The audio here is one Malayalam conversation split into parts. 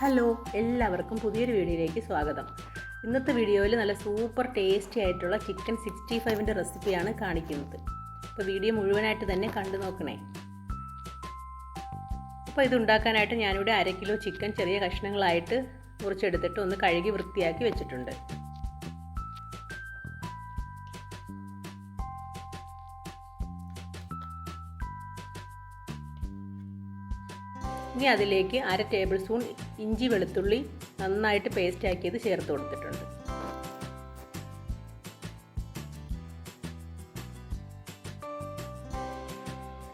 ഹലോ എല്ലാവർക്കും പുതിയൊരു വീഡിയോയിലേക്ക് സ്വാഗതം. ഇന്നത്തെ വീഡിയോയിൽ നല്ല സൂപ്പർ ടേസ്റ്റി ആയിട്ടുള്ള ചിക്കൻ സിക്സ്റ്റി ഫൈവിന്റെ റെസിപ്പിയാണ് കാണിക്കുന്നത്. അപ്പോൾ വീഡിയോ മുഴുവനായിട്ട് തന്നെ കണ്ടു നോക്കണേ. അപ്പോൾ ഇത് ഉണ്ടാക്കാനായിട്ട് ഞാനിവിടെ അര കിലോ ചിക്കൻ ചെറിയ കഷ്ണങ്ങളായിട്ട് മുറിച്ചെടുത്തിട്ട് ഒന്ന് കഴുകി വൃത്തിയാക്കി വെച്ചിട്ടുണ്ട്. ഇനി അതിലേക്ക് അര ടേബിൾ സ്പൂൺ ഇഞ്ചി വെളുത്തുള്ളി നന്നായിട്ട് പേസ്റ്റ് ആക്കിയത് ചേർത്ത് കൊടുത്തിട്ടുണ്ട്.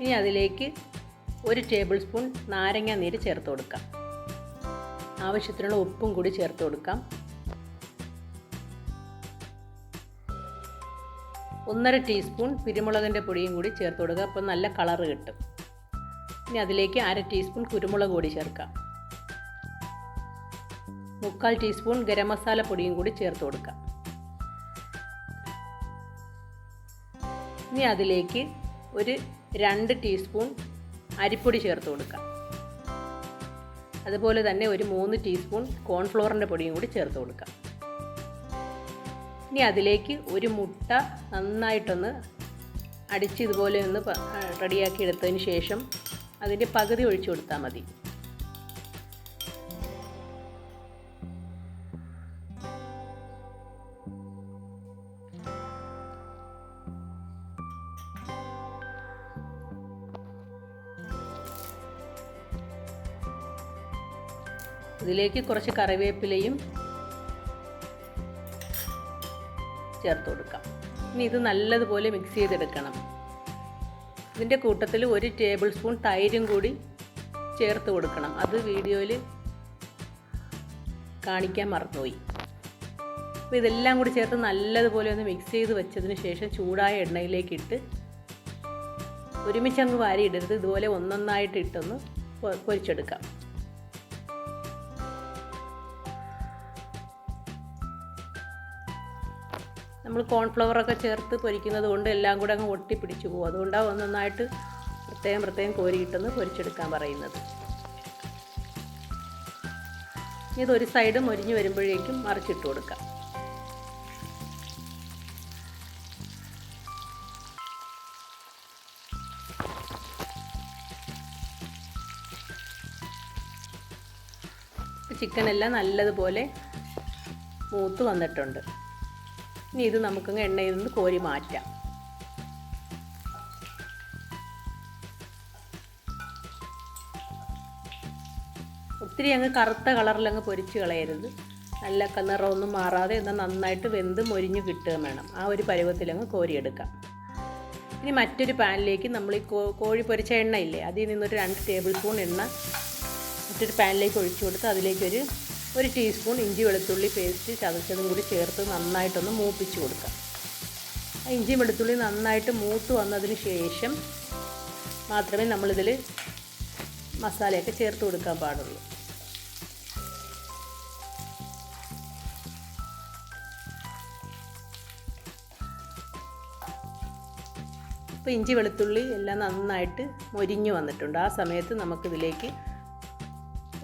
ഇനി അതിലേക്ക് ഒരു ടേബിൾ സ്പൂൺ നാരങ്ങ നീര് ചേർത്ത് കൊടുക്കാം. ആവശ്യത്തിനുള്ള ഉപ്പും കൂടി ചേർത്ത് കൊടുക്കാം. ഒന്നര ടീസ്പൂൺ കുരുമുളകിന്റെ പൊടിയും കൂടി ചേർത്ത് കൊടുക്കുക അപ്പോൾ നല്ല കളറ് കിട്ടും. ഇനി അതിലേക്ക് അര ടീസ്പൂൺ കുരുമുളക് പൊടി ചേർക്കാം. മുക്കാൽ ടീസ്പൂൺ ഗരം മസാല പൊടിയും കൂടി ചേർത്ത് കൊടുക്കാം. ഇനി അതിലേക്ക് ഒരു രണ്ട് ടീസ്പൂൺ അരിപ്പൊടി ചേർത്ത് കൊടുക്കാം. അതുപോലെ തന്നെ ഒരു മൂന്ന് ടീസ്പൂൺ കോൺഫ്ലോറിന്റെ പൊടിയും കൂടി ചേർത്ത് കൊടുക്കാം. ഇനി അതിലേക്ക് ഒരു മുട്ട നന്നായിട്ടൊന്ന് അടിച്ച് ഇതുപോലെ ഒന്ന് റെഡിയാക്കി എടുത്തതിന് ശേഷം അതിന്റെ പകുതി ഒഴിച്ചു കൊടുത്താൽ മതി. ഇതിലേക്ക് കുറച്ച് കറിവേപ്പിലയും ചേർത്ത് കൊടുക്കാം. ഇനി ഇത് നല്ലതുപോലെ മിക്സ് ചെയ്തെടുക്കണം. ഇതിന്റെ കൂട്ടത്തിൽ ഒരു ടേബിൾ സ്പൂൺ തൈരും കൂടി ചേർത്ത് കൊടുക്കണം. അത് വീഡിയോയിൽ കാണിക്കാൻ മറന്നുപോയി. അപ്പോൾ ഇതെല്ലാം കൂടി ചേർത്ത് നല്ലതുപോലെ ഒന്ന് മിക്സ് ചെയ്ത് വെച്ചതിന് ശേഷം ചൂടായ എണ്ണയിലേക്ക് ഇട്ട് ഒരുമിച്ചങ്ങ് വാരി ഇടരുത് ഇതുപോലെ ഒന്നൊന്നായിട്ട് ഇട്ടൊന്ന് പൊരിച്ചെടുക്കാം. നമ്മൾ കോൺഫ്ലവറൊക്കെ ചേർത്ത് പൊരിക്കുന്നത് കൊണ്ട് എല്ലാം കൂടെ അങ്ങ് ഒട്ടിപ്പിടിച്ചു പോകും. അതുകൊണ്ടാണ് ഒന്നൊന്നായിട്ട് പ്രത്യേകം പ്രത്യേകം കോരിയിട്ടെന്ന് പൊരിച്ചെടുക്കാൻ പറയുന്നത്. ഇതൊരു സൈഡ് മൊരിഞ്ഞ് വരുമ്പോഴേക്കും മറിച്ചിട്ട് കൊടുക്കാം. ചിക്കനെല്ലാം നല്ലതുപോലെ മൂത്ത് വന്നിട്ടുണ്ട്. ഇനി ഇത് നമുക്കങ്ങ് എണ്ണയിൽ നിന്ന് കോരി മാറ്റാം. ഒത്തിരി അങ്ങ് കറുത്ത കളറിലങ്ങ് പൊരിച്ച് കളയരുത്. നല്ല നിറമൊന്നും മാറാതെ എന്നാൽ നന്നായിട്ട് വെന്ത് മൊരിഞ്ഞ് കിട്ടുകയും വേണം. ആ ഒരു പരുവത്തിലങ്ങ് കോരിയെടുക്കാം. ഇനി മറ്റൊരു പാനിലേക്ക് നമ്മൾ ഈ കോഴി പൊരിച്ച എണ്ണ ഇല്ലേ അതിൽ നിന്നൊരു രണ്ട് ടേബിൾ സ്പൂൺ എണ്ണ മറ്റൊരു പാനിലേക്ക് ഒഴിച്ചു കൊടുത്ത് അതിലേക്കൊരു ഒരു ടീസ്പൂൺ ഇഞ്ചി വെളുത്തുള്ളി പേസ്റ്റ് ചതച്ചതും കൂടി ചേർത്ത് നന്നായിട്ടൊന്ന് മൂപ്പിച്ച് കൊടുക്കാം. ആ ഇഞ്ചി വെളുത്തുള്ളി നന്നായിട്ട് മൂത്ത് വന്നതിന് ശേഷം മാത്രമേ നമ്മളിതിൽ മസാലയൊക്കെ ചേർത്ത് കൊടുക്കാൻ പാടുള്ളൂ. ഇപ്പോൾ ഇഞ്ചി വെളുത്തുള്ളി എല്ലാം നന്നായിട്ട് മൊരിഞ്ഞു വന്നിട്ടുണ്ട്. ആ സമയത്ത് നമുക്കിതിലേക്ക്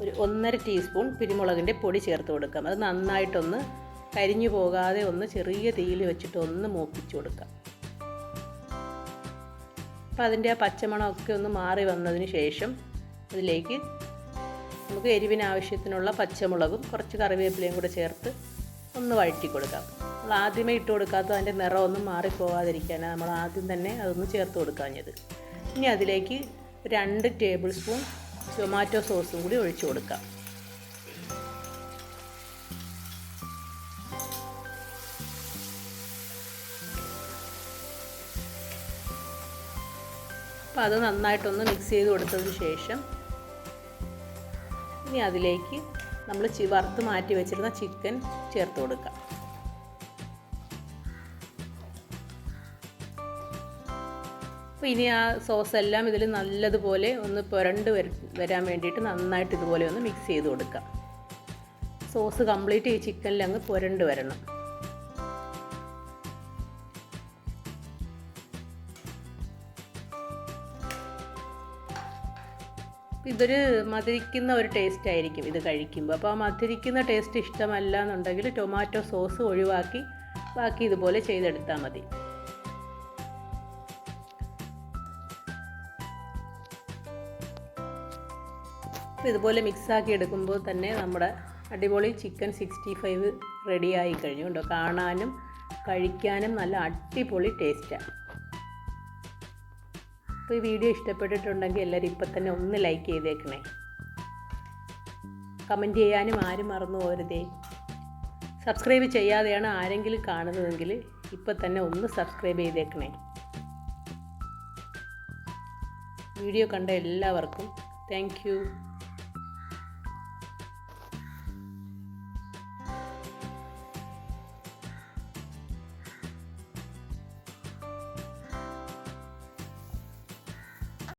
ഒരു ഒന്നര ടീസ്പൂൺ കുരുമുളകിന്റെ പൊടി ചേർത്ത് കൊടുക്കാം. അത് നന്നായിട്ടൊന്ന് കരിഞ്ഞു പോകാതെ ഒന്ന് ചെറിയ തീയിൽ വെച്ചിട്ട് ഒന്ന് മൂപ്പിച്ചു കൊടുക്കാം. അപ്പോൾ അതിന്റെ ആ പച്ചമണമൊക്കെ ഒന്ന് മാറി വന്നതിന് ശേഷം അതിലേക്ക് നമുക്ക് എരിവിനാവശ്യത്തിനുള്ള പച്ചമുളകും കുറച്ച് കറിവേപ്പിലയും കൂടെ ചേർത്ത് ഒന്ന് വഴറ്റി കൊടുക്കാം. നമ്മൾ ആദ്യമേ ഇട്ട് കൊടുക്കാത്ത അതിന്റെ നിറമൊന്നും മാറിപ്പോകാതിരിക്കാനാണ് നമ്മൾ ആദ്യം തന്നെ അതൊന്ന് ചേർത്ത് കൊടുക്കാഞ്ഞത്. ഇനി അതിലേക്ക് രണ്ട് ടേബിൾ സ്പൂൺ ടൊമാറ്റോ സോസും കൂടി ഒഴിച്ചു കൊടുക്കാം. അപ്പോൾ അത് നന്നായിട്ടൊന്ന് മിക്സ് ചെയ്ത് കൊടുത്തതിന് ശേഷം ഇനി അതിലേക്ക് നമ്മൾ വറുത്ത് മാറ്റി വെച്ചിരുന്ന ചിക്കൻ ചേർത്ത് കൊടുക്കാം. അപ്പോൾ ഇനി ആ സോസ് എല്ലാം ഇതിൽ നല്ലതുപോലെ ഒന്ന് പുരണ്ട് വരാൻ വേണ്ടിയിട്ട് നന്നായിട്ട് ഇതുപോലെ ഒന്ന് മിക്സ് ചെയ്ത് കൊടുക്കാം. സോസ് കംപ്ലീറ്റ് ഈ ചിക്കനിൽ അങ്ങ് പുരണ്ട് വരണം. ഇതൊരു മധുരിക്കുന്ന ഒരു ടേസ്റ്റ് ആയിരിക്കും ഇത് കഴിക്കുമ്പോൾ അപ്പോൾ ആ മധുരിക്കുന്ന ടേസ്റ്റ് ഇഷ്ടമല്ല എന്നുണ്ടെങ്കിൽ ടൊമാറ്റോ സോസ് ഒഴിവാക്കി ബാക്കി ഇതുപോലെ ചെയ്തെടുത്താൽ മതി. അപ്പോൾ ഇതുപോലെ മിക്സാക്കി എടുക്കുമ്പോൾ തന്നെ നമ്മുടെ അടിപൊളി ചിക്കൻ സിക്സ്റ്റി ഫൈവ് റെഡിയായി കഴിഞ്ഞു കേട്ടോ കാണാനും കഴിക്കാനും നല്ല അടിപൊളി ടേസ്റ്റാണ് അപ്പോൾ ഈ വീഡിയോ ഇഷ്ടപ്പെട്ടിട്ടുണ്ടെങ്കിൽ എല്ലാവരും ഇപ്പം തന്നെ ഒന്ന് ലൈക്ക് ചെയ്തേക്കണേ. കമന്റ് ചെയ്യാനും ആരും മറന്നു പോരുതേ സബ്സ്ക്രൈബ് ചെയ്യാതെയാണ് ആരെങ്കിലും കാണുന്നതെങ്കിൽ ഇപ്പം തന്നെ ഒന്ന് സബ്സ്ക്രൈബ് ചെയ്തേക്കണേ. വീഡിയോ കണ്ട എല്ലാവർക്കും താങ്ക്